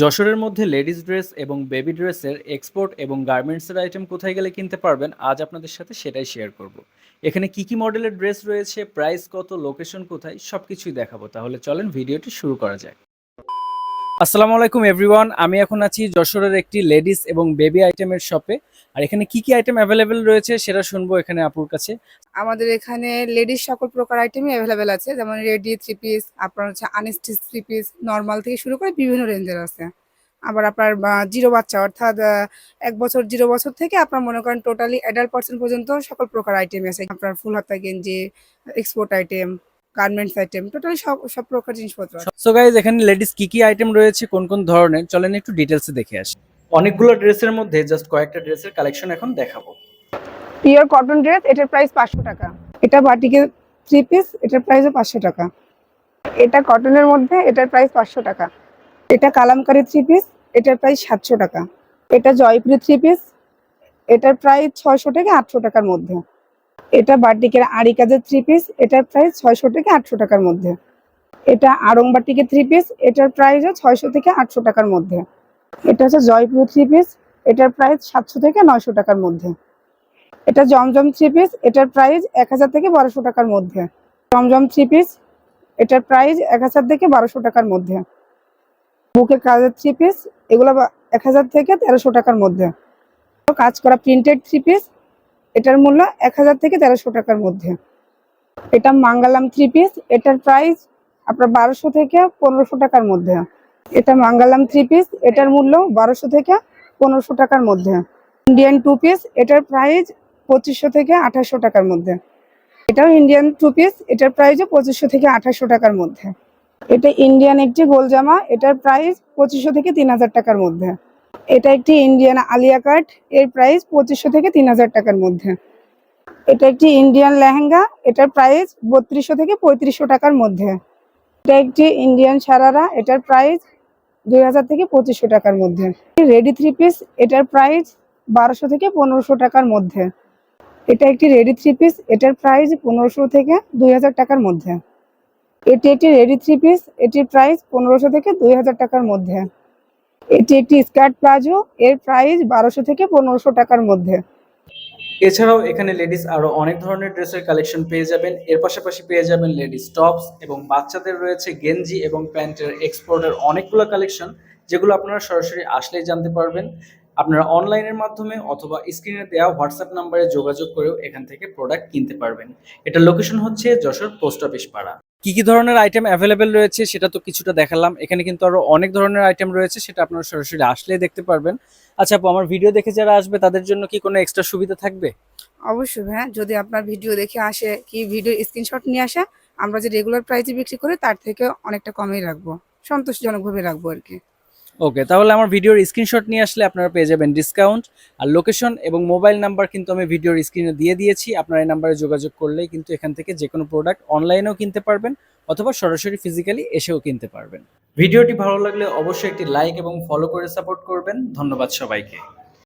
যশোরের মধ্যে ladies dress এবং বেবি ড্রেসের এক্সপোর্ট এবং গার্মেন্টসের আইটেম কোথায় গেলে কিনতে পারবেন, আজ আপনাদের সাথে সেটাই শেয়ার করব। এখানে কি কি মডেলের ড্রেস রয়েছে, প্রাইস কত, লোকেশন কোথায় সব কিছুই দেখাবো। তাহলে চলেন ভিডিওটি শুরু করা যায় আসসালামু আলাইকুম এভরিওয়ান আমি এখন আছি যশোরের একটি লেডিস এবং বেবি আইটেমের শপে। আর এখানে কি কি আইটেম অ্যাভেলেবেল রয়েছে সেটা শুনব এখানে আপুর কাছে। আমাদের এখানে লেডিস সকল প্রকার আইটেমই অ্যাভেলেবেল আছে। যেমন রেডি থ্রি পিস আপনার হচ্ছে আনস্টিচ থ্রি পিস নর্মাল থেকে শুরু করে বিভিন্ন রেঞ্জের আছে। আবার আপনার জিরো বাচ্চা, অর্থাৎ এক বছর, জিরো বছর থেকে আপনার মনে করেন টোটালি অ্যাডাল্ট পার্সন পর্যন্ত সকল প্রকার আইটেম আছে। আপনার ফুল হাতা গেঞ্জি export item garments item totally সব সব প্রকার জিনিসপত্র সো গাইজ এখানে লেডিস কি কি আইটেম রয়েছে কোন কোন ধরনের চলেন একটু ডিটেলসে দেখে আসি। অনেকগুলো ড্রেসের মধ্যে জাস্ট কয়েকটা ড্রেসের কালেকশন এখন দেখাবো। পিওর কটন ড্রেস এটার প্রাইস পাঁচশো টাকা। এটা বাটিকে থ্রি পিস এটার প্রাইসও পাঁচশো টাকা। এটা কটনের মধ্যে এটার প্রাইস পাঁচশো টাকা। এটা কালামকারি থ্রি পিস এটার প্রাইস সাতশো টাকা। এটা জয়পুরি থ্রি পিস এটার প্রাইস ছয়শো থেকে আটশো টাকার মধ্যে। এটা বাটিকের আড়ি কাজের থ্রি পিস এটার প্রাইস ছয়শো থেকে আটশো টাকার মধ্যে। এটা আড়ং বাটিকের থ্রি পিস এটার প্রাইসও ছয়শো থেকে আটশো টাকার মধ্যে। এটা হচ্ছে জয়পুর থ্রি পিস এটার প্রাইস সাতশো থেকে নয়শো টাকার মধ্যে। এটা জমজম থ্রি পিস এটার প্রাইস এক হাজার থেকে বারোশো টাকার মধ্যে। জমজম থ্রি পিস এটার প্রাইস এক হাজার থেকে বারোশো টাকার মধ্যে। বুকে কাজের থ্রি পিস এগুলো এক হাজার থেকে তেরোশো টাকার মধ্যে। কাজ করা প্রিন্টেড থ্রি পিস এটার মূল্য এক হাজার থেকে তেরোশো টাকার মধ্যে। এটা মাঙ্গালাম থ্রি পিস এটার প্রাইস আপনার বারোশো থেকে পনেরোশো টাকার মধ্যে। এটা মাঙ্গালাম থ্রি পিস এটার মূল্য বারোশো থেকে পনেরোশো টাকার মধ্যে। ইন্ডিয়ান টু পিস এটার প্রাইস পঁচিশশো থেকে আঠাশশো টাকার মধ্যে। এটাও ইন্ডিয়ান টু পিস এটার প্রাইসও পঁচিশশো থেকে আঠাশশো টাকার মধ্যে। এটা ইন্ডিয়ান একটি গোল জামা, এটার প্রাইস পঁচিশশো থেকে তিন হাজার টাকার মধ্যে। এটা একটি ইন্ডিয়ান আলিয়া কাট এর প্রাইস পঁচিশশো থেকে তিন হাজার টাকার মধ্যে। এটা একটি ইন্ডিয়ান লেহেঙ্গা, এটার প্রাইস বত্রিশশো থেকে পঁয়ত্রিশশো টাকার মধ্যে। এটা একটি ইন্ডিয়ান সারারা, এটার প্রাইস দুই হাজার থেকে পঁচিশশো টাকার মধ্যে। রেডি থ্রি পিস এটার প্রাইস বারোশো থেকে পনেরোশো টাকার মধ্যে। এটা একটি রেডি থ্রি পিস এটার প্রাইস পনেরোশো থেকে দুই হাজার টাকার মধ্যে। এটি একটি রেডি থ্রি পিস এটির প্রাইস পনেরোশো থেকে দুই হাজার টাকার মধ্যে। এটি একটি স্কার্ট প্লাজো, এর প্রাইস বারোশো থেকে পনেরোশো টাকার মধ্যে। এছাড়াও এখানে লেডিস আরও অনেক ধরনের ড্রেসের কালেকশন পেয়ে যাবেন। এর পাশাপাশি পেয়ে যাবেন লেডিস টপস এবং বাচ্চাদের রয়েছে গেঞ্জি এবং প্যান্টের এক্সপোর্টের অনেকগুলো কালেকশন, যেগুলো আপনারা সরাসরি আসলেই জানতে পারবেন। আপনারা অনলাইনের মাধ্যমে অথবা স্ক্রিনে দেওয়া হোয়াটসঅ্যাপ নাম্বারে যোগাযোগ করেও এখান থেকে প্রোডাক্ট কিনতে পারবেন। এটার লোকেশন হচ্ছে যশোর পোস্ট অফিস পাড়া। কি কি ধরনের আইটেম অ্যাভেলেবেল রয়েছে সেটা তো কিছুটা দেখালাম। এখানে কিন্তু আরও অনেক ধরনের আইটেম রয়েছে, সেটা আপনারা সরাসরি আসলেই দেখতে পারবেন। আচ্ছা আপু, আমার ভিডিও দেখে যারা আসবে, তাদের জন্য কি কোনো এক্সট্রা সুবিধা থাকবে? অবশ্যই হ্যাঁ যদি আপনার ভিডিও দেখে আসে, কি ভিডিও স্ক্রিনশট নিয়ে আসে, আমরা যে রেগুলার প্রাইসে বিক্রি করি, তার থেকে অনেকটা কমই রাখব। সন্তোষজনকভাবে রাখব আর কি। ওকে, তাহলে আমার ভিডিওর স্ক্রিনশট নিয়ে আসলে আপনারা পেয়ে যাবেন ডিসকাউন্ট আর লোকেশন এবং মোবাইল নাম্বার কিন্তু আমি ভিডিওর স্ক্রিনে দিয়ে দিয়েছি। আপনারা এই নাম্বারে যোগাযোগ করলেই কিন্তু এখান থেকে যে কোনো প্রোডাক্ট অনলাইনেও কিনতে পারবেন অথবা সরাসরি ফিজিক্যালি এসেও কিনতে পারবেন। ভিডিওটি ভালো লাগলে অবশ্যই একটি লাইক এবং ফলো করে সাপোর্ট করবেন। ধন্যবাদ সবাইকে।